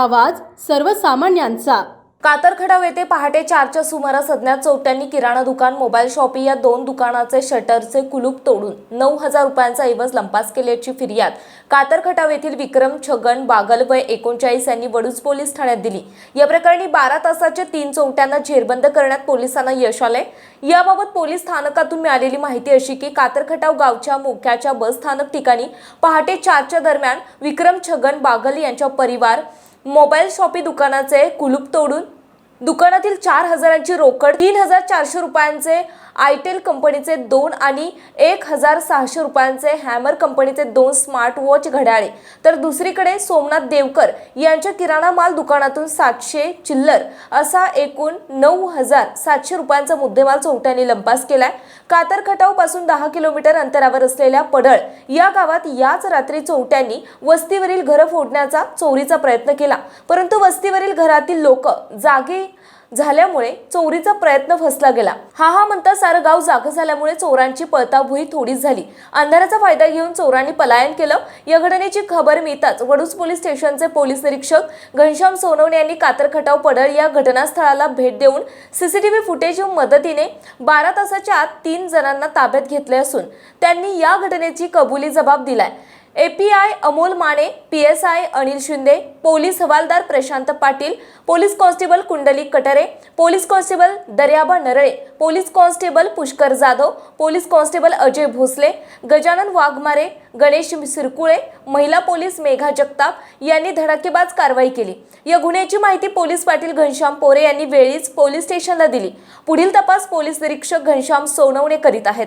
आवाज सर्वसामान्यांचा. कातरखडाव येथे पहाटे चारच्या सुमारास अज्ञात चोरट्यांनी किराणा दुकान मोबाईल शॉपी या दोन दुकानाचे शटरचे कुलूप तोडून नऊ हजार रुपयांचा ऐवज लंपास केल्याची फिर्याद कातरखटाव येथील विक्रम छगन बागल वय एकोणचाळीस यांनी वडूज पोलीस ठाण्यात दिली. या प्रकरणी बारा तासाच्या तीन चोरट्यांना झेरबंद करण्यात पोलिसांना यश आले. याबाबत पोलीस स्थानकातून मिळालेली माहिती अशी की कातरखटाव गावच्या मुख्याच्या बस स्थानक ठिकाणी पहाटे चारच्या दरम्यान विक्रम छगन बागल यांच्या परिवार मोबाईल शॉपी दुकानाचे कुलूप तोडून दुकानातील चार हजारांची रोकड तीन हजार चारशे रुपयांचे आयटेल कंपनीचे दोन आणि एक हजार सहाशे रुपयांचे हॅमर कंपनीचे दोन स्मार्ट वॉच घड्याळे. तर दुसरीकडे सोमनाथ देवकर यांच्या किराणा माल दुकानातून सातशे चिल्लर असा एकूण नऊ हजार सातशे रुपयांचा मुद्देमाल चोरट्यांनी लंपास केलाय. कातर खटावपासून दहा किलोमीटर अंतरावर असलेल्या पडळ या गावात याच रात्री चोरट्यांनी वस्तीवरील घरं फोडण्याचा चोरीचा प्रयत्न केला. परंतु वस्तीवरील घरातील लोक जागे झाल्यामुळे चोरीचा प्रयत्न फसला गेला. हा हा म्हणता सारं गाव जागं झाल्यामुळे चोरांची पळताभुई थोडीच झाली. अंधाराचा फायदा घेऊन चोरांनी पलायन केलं. या घटनेची खबर मिळताच वडूज पोलीस स्टेशनचे पोलीस निरीक्षक घनश्याम सोनवणे यांनी कातरखटाव पडळ या घटनास्थळाला भेट देऊन सीसीटीव्ही फुटेज मदतीने बारा तासाच्या आत तीन जणांना ताब्यात घेतले असून त्यांनी या घटनेची कबुली जबाब दिलाय. API Amol Mane P S I Anil Shinde police हवालदार Prashant Patil police constable Kundali Katre police constable Daryaba Narale police constable Pushkar Jadhav police constable Ajay Bhosale Gajanan Waghmare Ganesh Sirkule महिला police Megha Jagtap यांनी धडाकेबाज कारवाई केली. या गुन्ह्याची माहिती police Patil Ghanshyam पोरे यांनी वेळीच पोलीस स्टेशनला दिली. पुढील तपास पोलीस निरीक्षक घनश्याम सोनवणे करीत आहेत.